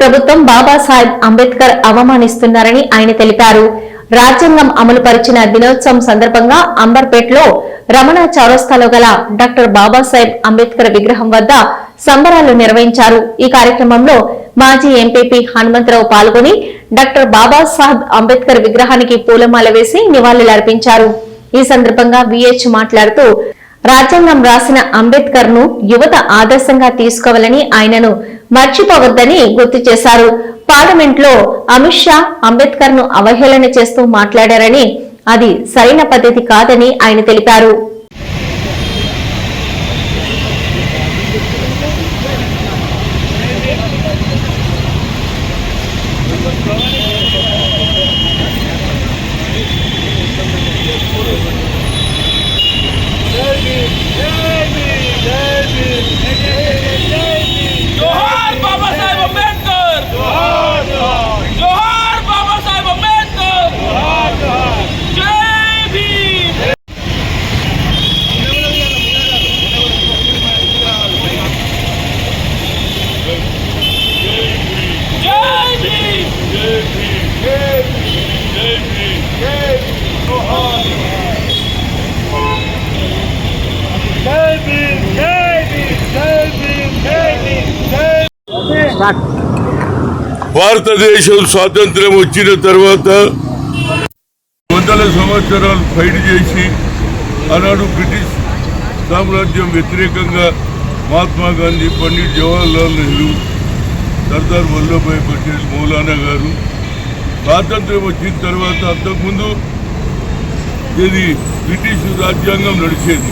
ప్రభుత్వం బాబాసాహెబ్ అంబేద్కర్ అవమానిస్తున్నారని ఆయన తెలిపారు. రాజ్యాంగం అమలు పరిచిన దినోత్సవం సందర్భంగా అంబర్పేటలో రమణ చౌరస్తాలో గల డాక్టర్ బాబాసాహెబ్ అంబేద్కర్ విగ్రహం వద్ద సంబరాలు నిర్వహించారు. ఈ కార్యక్రమంలో మాజీ ఎంపీపీ హనుమంతరావు పాల్గొని డాక్టర్ బాబాసాహెబ్ అంబేద్కర్ విగ్రహానికి పూలమాల వేసి నివాళులర్పించారు. ఈ సందర్భంగా విహెచ్ మాట్లాడుతూ రాజ్యాంగం రాసిన అంబేద్కర్ను యువత ఆదర్శంగా తీసుకోవాలని ఆయనను మర్చిపోవద్దని గుర్తు చేశారు. పార్లమెంట్లో అమిత్ షా అంబేద్కర్ను అవహేళన చేస్తూ మాట్లాడారని అది సరైన పద్ధతి కాదని ఆయన తెలిపారు. భారతదేశం స్వాతంత్ర్యం వచ్చిన తర్వాత వందల సంవత్సరాలు ఫైట్ చేసి ఆనాడు బ్రిటిష్ సామ్రాజ్యం వ్యతిరేకంగా మహాత్మా గాంధీ పండిట్ జవహర్లాల్ నెహ్రూ సర్దార్ వల్లభాయ్ పటేల్ మౌలానా గారు స్వాతంత్ర్యం వచ్చిన తర్వాత అంతకుముందు ఇది బ్రిటిష్ రాజ్యాంగం నడిచేది.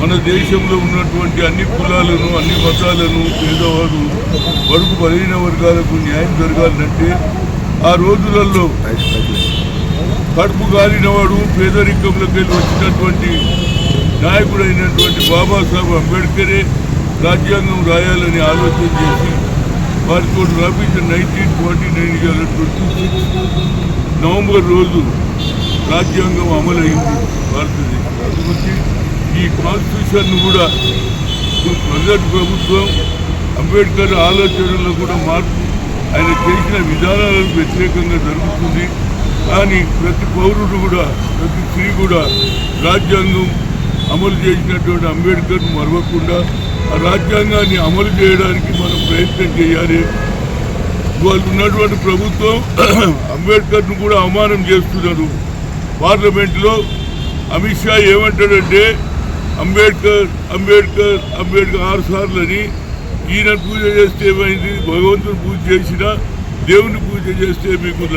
మన దేశంలో ఉన్నటువంటి అన్ని కులాలను అన్ని మతాలను పేదవారు వరకు బలహీన వర్గాలకు న్యాయం జరగాలంటే ఆ రోజులలో కడుపు కాలినవాడు పేదరికంలోకి వెళ్ళి వచ్చినటువంటి నాయకుడైనటువంటి బాబాసాహెబ్ అంబేద్కరే రాజ్యాంగం రాయాలని ఆలోచన చేసి వారితో రాపించిన nineteen forty nine twenty six November రోజు రాజ్యాంగం అమలైంది భారతదేశం అందుకొచ్చి ఈ కాన్స్టిట్యూషన్ కూడా ప్రజెంట్ ప్రభుత్వం అంబేద్కర్ ఆలోచనలో కూడా మార్పు ఆయన చేసిన విధానాలకు వ్యతిరేకంగా జరుగుతుంది. కానీ ప్రతి పౌరుడు కూడా ప్రతి స్త్రీ కూడా రాజ్యాంగం అమలు చేసినటువంటి అంబేద్కర్ను మరవకుండా ఆ రాజ్యాంగాన్ని అమలు చేయడానికి మనం ప్రయత్నం చేయాలి. వాళ్ళు ఉన్నటువంటి ప్రభుత్వం అంబేద్కర్ను కూడా అవమానం చేస్తున్నారు. పార్లమెంట్లో అమిత్ షా ఏమంటాడంటే అంబేద్కర్ అంబేద్కర్ అంబేద్కర్ ఆరు సార్లు అని ఈయన పూజ చేస్తే ఏమైంది? భగవంతుని పూజ చేసినా దేవుని పూజ చేస్తే మీకు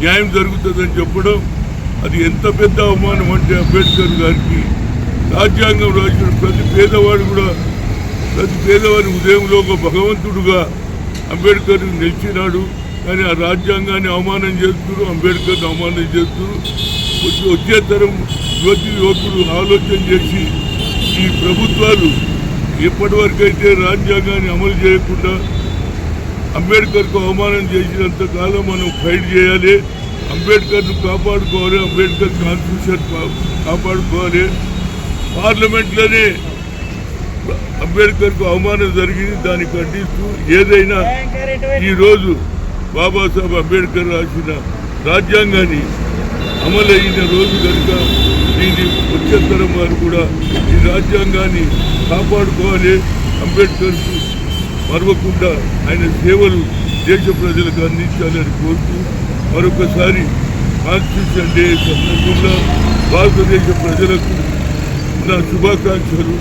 న్యాయం జరుగుతుందని చెప్పడం అది ఎంత పెద్ద అవమానం అంటే అంబేద్కర్ గారికి. రాజ్యాంగం రాసిన ప్రతి పేదవాడు కూడా ప్రతి పేదవాడి ఉదయంలో ఒక భగవంతుడుగా అంబేద్కర్ నిలిచినాడు. కానీ ఆ రాజ్యాంగాన్ని అవమానం చేస్తున్నారు అంబేద్కర్ని అవమానం చేస్తున్నారు. వచ్చి- వచ్చే తరం యువతి యువకులు ఆలోచన చేసి ఈ ప్రభుత్వాలు ఇప్పటివరకైతే రాజ్యాంగాన్ని అమలు చేయకుండా అంబేద్కర్కు అవమానం చేసినంత కాలం మనం ఫైట్ చేయాలి. అంబేద్కర్ను కాపాడుకోవాలి. అంబేద్కర్ కాన్స్టిట్యూషన్ కాపాడుకోవాలి. పార్లమెంట్లోనే అంబేద్కర్కు అవమానం జరిగింది. దాన్ని ఖండిస్తూ ఏదైనా ఈరోజు బాబాసాహెబ్ అంబేద్కర్ రాసిన రాజ్యాంగాన్ని అమలైన రోజు కనుక దీన్ని వచ్చేతరం వారు కూడా ఈ రాజ్యాంగాన్ని కాపాడుకోవాలి. అంబేద్కర్ మరవకుండా ఆయన సేవలు దేశ ప్రజలకు అందించాలని కోరుతూ మరొకసారి కాన్స్టిట్యూషన్ డే సందర్భంగా భారతదేశ ప్రజలకు నా శుభాకాంక్షలు.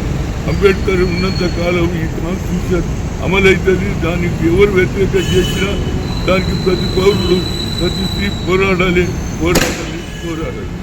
అంబేద్కర్ ఉన్నంత కాలం ఈ కాన్స్టిట్యూషన్ అమలవుతుంది దానికి ఎవరు వ్యతిరేకం చేసినా దానికి ప్రతి పౌరుడు ప్రతి స్త్రీ పోరాడాలి పోరాడాలి పోరాడాలి.